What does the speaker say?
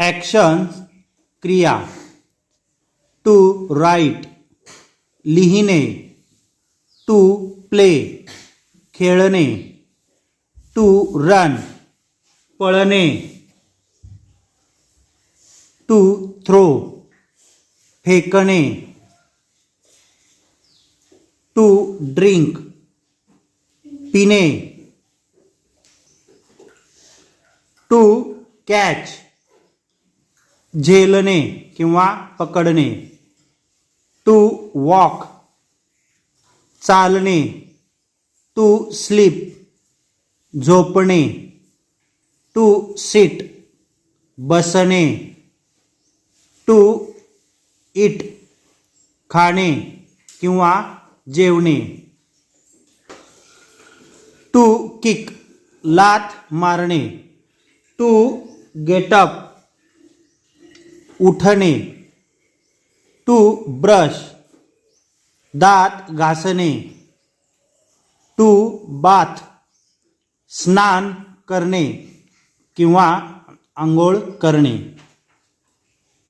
Actions क्रिया to write लिहिणे to play खेळणे टू रन पळणे टू थ्रो फेकणे टू ड्रिंक पिणे टू कॅच झेलणे किंवा पकडणे. टू वॉक चालणे. टू स्लीप झोपणे. टू सिट बसणे. टू इट खाणे किंवा जेवणे. टू किक लाथ मारणे. टू गेटअप उठणे. टू ब्रश दात घासणे. टू बाथ स्नान करणे किंवा आंघोळ करणे.